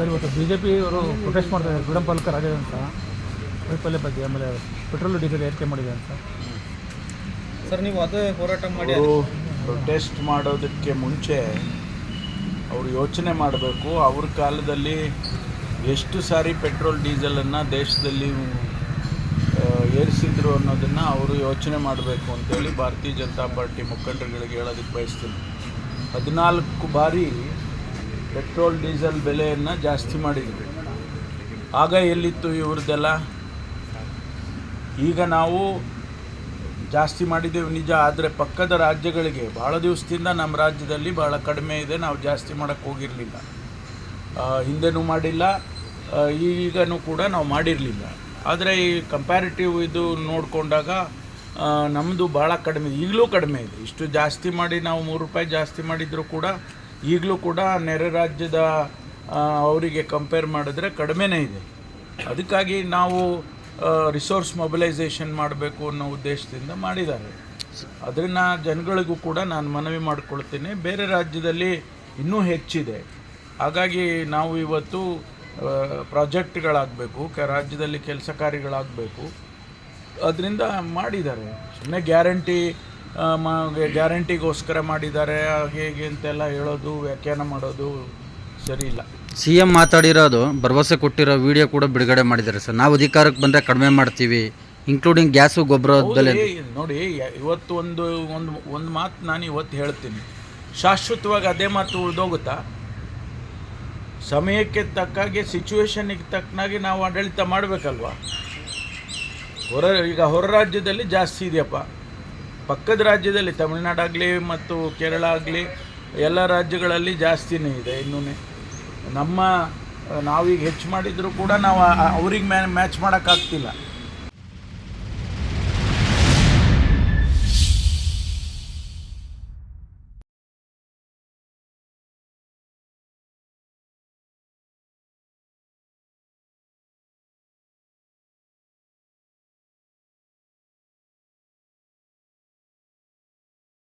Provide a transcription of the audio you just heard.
Sir ಇವತ್ತು B J ಪಿಯವರು protest ಮಾಡ್ತಾ ಇದ್ದಾರೆ. ಫ್ರೀಡಮ್ ಪಾಲಕ ರಾಜ್ಯ ಅಂತ. ವೈಫಲ್ಯ ಬಗ್ಗೆ ಆಮೇಲೆ ಪೆಟ್ರೋಲ್ ಡೀಸೆಲ್ ಏರಿಕೆ ಮಾಡಿದೆ ಅಂತ. ಸರ್ ನೀವು ಅದೇ ಹೋರಾಟ ಮಾಡಿ ಅವರು ಪ್ರೊಟೆಸ್ಟ್ ಮಾಡೋದಕ್ಕೆ ಮುಂಚೆ ಅವರು ಯೋಚನೆ ಮಾಡಬೇಕು. ಅವ್ರ ಕಾಲದಲ್ಲಿ ಎಷ್ಟು ಸಾರಿ ಪೆಟ್ರೋಲ್ ಡೀಸೆಲನ್ನು ದೇಶದಲ್ಲಿ ಏರಿಸಿದ್ರು ಅನ್ನೋದನ್ನು ಅವರು ಯೋಚನೆ ಮಾಡಬೇಕು ಅಂತೇಳಿ ಭಾರತೀಯ ಜನತಾ ಪಾರ್ಟಿ ಮುಖಂಡರುಗಳಿಗೆ ಹೇಳೋದಕ್ಕೆ ಬಯಸ್ತೀನಿ. ಹದಿನಾಲ್ಕು ಬಾರಿ ಪೆಟ್ರೋಲ್, ಡೀಸೆಲ್ ಬೆಲೆಯನ್ನು ಜಾಸ್ತಿ ಮಾಡಿದ್ವಿ. ಆಗ ಎಲ್ಲಿತ್ತು ಇವ್ರದ್ದೆಲ್ಲ? ಈಗ ನಾವು ಜಾಸ್ತಿ ಮಾಡಿದ್ದೇವೆ ನಿಜ, ಆದರೆ ಪಕ್ಕದ ರಾಜ್ಯಗಳಿಗೆ ಭಾಳ ದಿವಸದಿಂದ ನಮ್ಮ ರಾಜ್ಯದಲ್ಲಿ ಭಾಳ ಕಡಿಮೆ ಇದೆ, ನಾವು ಜಾಸ್ತಿ ಮಾಡೋಕ್ಕೆ ಹೋಗಿರಲಿಲ್ಲ. ಹಿಂದೆನೂ ಮಾಡಿಲ್ಲ ಈಗನೂ ಕೂಡ ನಾವು ಮಾಡಿರಲಿಲ್ಲ. ಆದರೆ ಈ ಕಂಪ್ಯಾರಿಟಿವ್ ಇದು ನೋಡಿಕೊಂಡಾಗ ನಮ್ಮದು ಭಾಳ ಕಡಿಮೆ, ಈಗಲೂ ಕಡಿಮೆ ಇದೆ. ಇಷ್ಟು ಜಾಸ್ತಿ ಮಾಡಿ ನಾವು ಮೂರು ರೂಪಾಯಿ ಜಾಸ್ತಿ ಮಾಡಿದರೂ ಕೂಡ ಈಗಲೂ ಕೂಡ ನೆರೆ ರಾಜ್ಯದ ಅವರಿಗೆ ಕಂಪೇರ್ ಮಾಡಿದ್ರೆ ಕಡಿಮೆನೇ ಇದೆ. ಅದಕ್ಕಾಗಿ ನಾವು ರಿಸೋರ್ಸ್ ಮೊಬಿಲೈಸೇಷನ್ ಮಾಡಬೇಕು ಅನ್ನೋ ಉದ್ದೇಶದಿಂದ ಮಾಡಿದ್ದಾರೆ. ಅದರಿಂದ ಜನಗಳಿಗೂ ಕೂಡ ನಾನು ಮನವಿ ಮಾಡಿಕೊಳ್ತೀನಿ. ಬೇರೆ ರಾಜ್ಯದಲ್ಲಿ ಇನ್ನೂ ಹೆಚ್ಚಿದೆ. ಹಾಗಾಗಿ ನಾವು ಇವತ್ತು ಪ್ರಾಜೆಕ್ಟ್ಗಳಾಗಬೇಕು ಕ, ರಾಜ್ಯದಲ್ಲಿ ಕೆಲಸ ಕಾರ್ಯಗಳಾಗಬೇಕು. ಅದರಿಂದ ಮಾಡಿದ್ದಾರೆ. ಸುಮ್ಮನೆ ಗ್ಯಾರಂಟಿ ಗ್ಯಾರಂಟಿಗೋಸ್ಕರ ಮಾಡಿದ್ದಾರೆ ಹಾಗೆ ಹೀಗೆ ಅಂತೆಲ್ಲ ಹೇಳೋದು ವ್ಯಾಖ್ಯಾನ ಮಾಡೋದು ಸರಿ ಇಲ್ಲ. ಸಿ ಎಂ ಮಾತಾಡಿರೋದು ಭರವಸೆ ಕೊಟ್ಟಿರೋ ವಿಡಿಯೋ ಕೂಡ ಬಿಡುಗಡೆ ಮಾಡಿದ್ದಾರೆ ಸರ್. ನಾವು ಅಧಿಕಾರಕ್ಕೆ ಬಂದರೆ ಕಡಿಮೆ ಮಾಡ್ತೀವಿ ಇನ್ಕ್ಲೂಡಿಂಗ್ ಗ್ಯಾಸು ಗೊಬ್ಬರದ ಬೆಲೆ. ನೋಡಿ ಇವತ್ತು ಒಂದು ಒಂದು ಒಂದು ಮಾತು ನಾನು ಇವತ್ತು ಹೇಳ್ತೀನಿ. ಶಾಶ್ವತವಾಗಿ ಅದೇ ಮಾತು ಉಳಿದೋಗುತ್ತಾ? ಸಮಯಕ್ಕೆ ತಕ್ಕಾಗೆ ಸಿಚುವೇಶನ್ಗೆ ತಕ್ಕನಾಗಿ ನಾವು ಆಡಳಿತ ಮಾಡಬೇಕಲ್ವಾ? ಹೊರ ಈಗ ಹೊರ ರಾಜ್ಯದಲ್ಲಿ ಜಾಸ್ತಿ ಇದೆಯಪ್ಪ. ಪಕ್ಕದ ರಾಜ್ಯದಲ್ಲಿ ತಮಿಳ್ನಾಡಾಗಲಿ ಮತ್ತು ಕೇರಳ ಆಗಲಿ ಎಲ್ಲ ರಾಜ್ಯಗಳಲ್ಲಿ ಜಾಸ್ತಿನೇ ಇದೆ ಇನ್ನೂ ನಮ್ಮ, ನಾವೀಗ ಹೆಚ್ಚು ಮಾಡಿದರೂ ಕೂಡ ನಾವು ಅವ್ರಿಗೆ ಮ್ಯಾ ಮ್ಯಾಚ್ ಮಾಡೋಕ್ಕಾಗ್ತಿಲ್ಲ.